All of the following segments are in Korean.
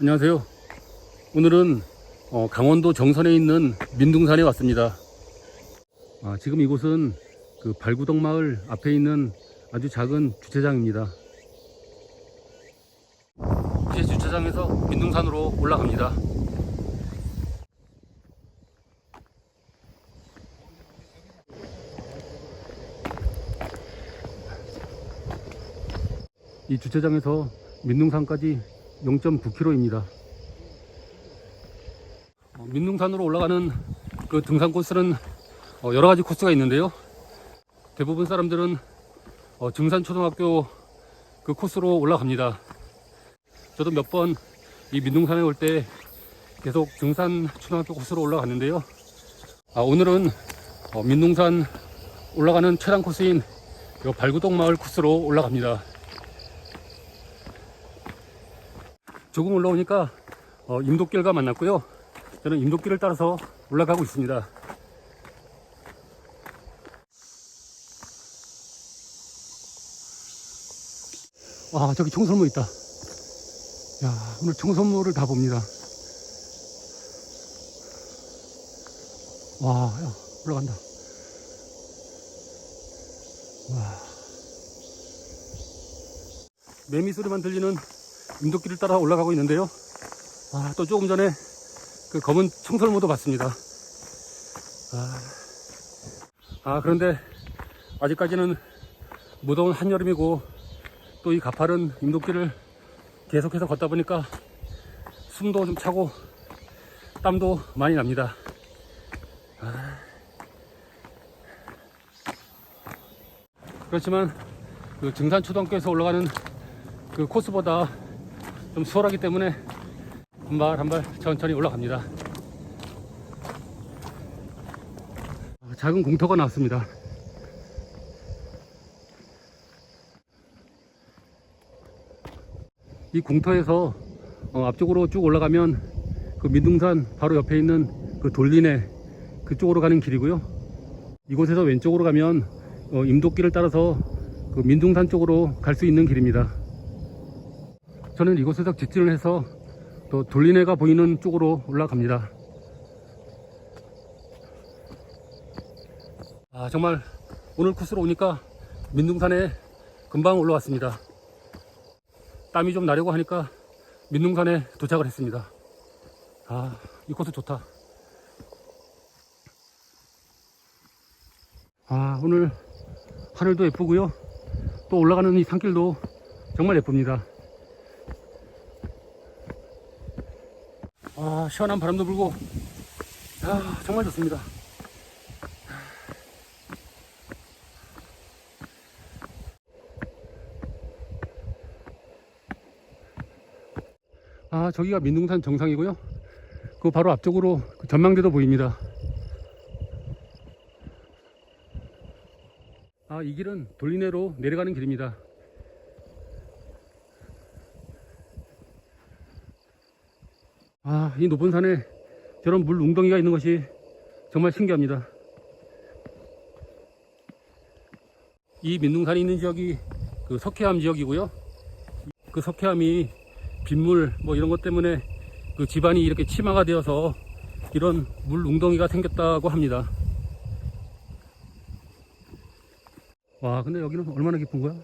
안녕하세요. 오늘은 어, 강원도 정선에 있는 민둥산에 왔습니다. 아, 지금 이곳은 그 발구덕 마을 앞에 있는 아주 작은 주차장입니다. 이제 주차장에서 민둥산으로 올라갑니다. 이 주차장에서 민둥산까지 0.9km입니다. 어, 민둥산으로 올라가는 그 등산 코스는 어, 여러 가지 코스가 있는데요. 대부분 사람들은 어, 증산초등학교 그 코스로 올라갑니다. 저도 몇 번 이 민둥산에 올 때 계속 증산초등학교 코스로 올라갔는데요. 아, 오늘은 어, 민둥산 올라가는 최단 코스인 요 발구동 마을 코스로 올라갑니다. 조금 올라오니까 어, 임도길과 만났고요. 저는 임도길을 따라서 올라가고 있습니다. 와, 저기 청설모 있다. 야, 오늘 청설모를 다 봅니다. 와, 야, 올라간다. 와. 매미 소리만 들리는 임도길을 따라 올라가고 있는데요. 아, 또 조금 전에 그 검은 청설모도 봤습니다. 아, 아, 그런데 아직까지는 무더운 한여름이고 또 이 가파른 임도길을 계속해서 걷다 보니까 숨도 좀 차고 땀도 많이 납니다. 아. 그렇지만 그 증산초등학교에서 올라가는 그 코스보다 좀 수월하기 때문에 한 발 한 발 천천히 올라갑니다. 아, 작은 공터가 나왔습니다. 이 공터에서 어, 앞쪽으로 쭉 올라가면 그 민둥산 바로 옆에 있는 그 돌리네 그쪽으로 가는 길이고요. 이곳에서 왼쪽으로 가면 어, 임도길을 따라서 그 민둥산 쪽으로 갈 수 있는 길입니다. 저는 이곳에서 직진을 해서 또 돌리네가 보이는 쪽으로 올라갑니다. 아, 정말 오늘 코스로 오니까 민둥산에 금방 올라왔습니다. 땀이 좀 나려고 하니까 민둥산에 도착을 했습니다. 아, 이 코스 좋다. 아, 오늘 하늘도 예쁘고요. 또 올라가는 이 산길도 정말 예쁩니다. 아, 시원한 바람도 불고, 아, 정말 좋습니다. 아, 저기가 민둥산 정상이고요. 그 바로 앞쪽으로 그 전망대도 보입니다. 아, 이 길은 돌리네로 내려가는 길입니다. 아, 이 높은 산에 저런 물 웅덩이가 있는 것이 정말 신기합니다. 이 민둥산이 있는 지역이 그 석회암 지역이고요. 그 석회암이 빗물 뭐 이런 것 때문에 그 집안이 이렇게 치마가 되어서 이런 물 웅덩이가 생겼다고 합니다. 와, 근데 여기는 얼마나 깊은 거야?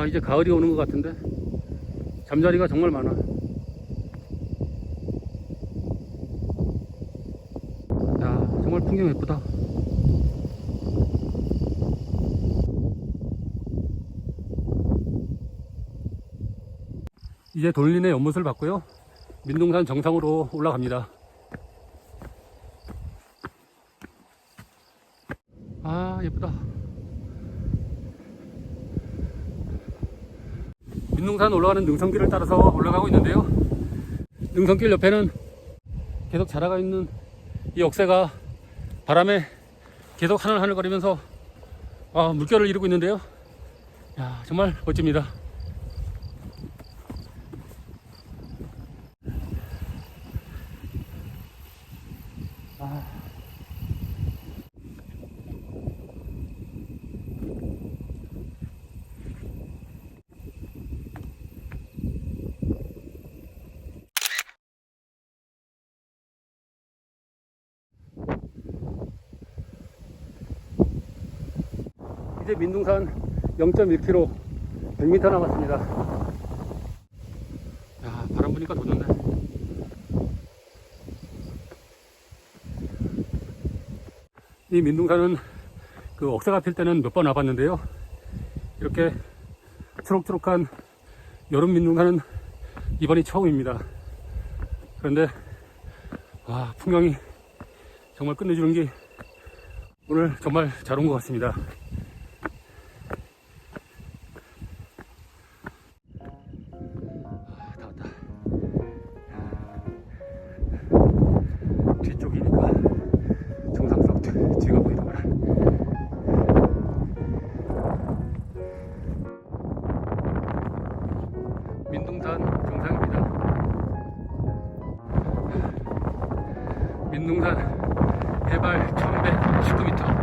와, 이제 가을이 오는 것 같은데 잠자리가 정말 많아. 야, 정말 풍경 예쁘다. 이제 돌린의 연못을 봤고요. 민둥산 정상으로 올라갑니다. 아, 예쁘다. 민둥산 올라가는 능선길을 따라서 올라가고 있는데요. 능선길 옆에는 계속 자라가 있는 이 억새가 바람에 계속 하늘하늘거리면서 아, 물결을 이루고 있는데요. 야, 정말 멋집니다. 이제 민둥산 0.1km 100m 남았습니다. 야, 바람 부니까 더 좋네. 이 민둥산은 그 억새가 필 때는 몇 번 와봤는데요. 이렇게 초록초록한 여름 민둥산은 이번이 처음입니다. 그런데 와 풍경이 정말 끝내주는 게 오늘 정말 잘 온 것 같습니다. 민둥산 해발 1119m.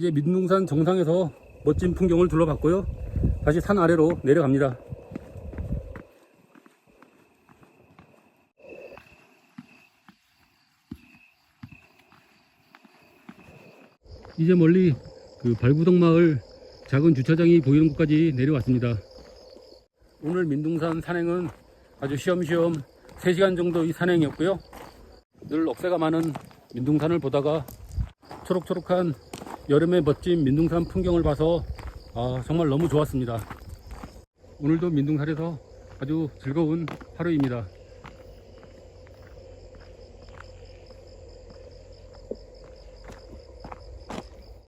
이제 민둥산 정상에서 멋진 풍경을 둘러봤고요. 다시 산 아래로 내려갑니다. 이제 멀리 그 발구덕 마을 작은 주차장이 보이는 곳까지 내려왔습니다. 오늘 민둥산 산행은 아주 쉬엄쉬엄 3시간 정도의 산행이었고요. 늘 억새가 많은 민둥산을 보다가 초록초록한 여름의 멋진 민둥산 풍경을 봐서 아, 정말 너무 좋았습니다. 오늘도 민둥산에서 아주 즐거운 하루입니다.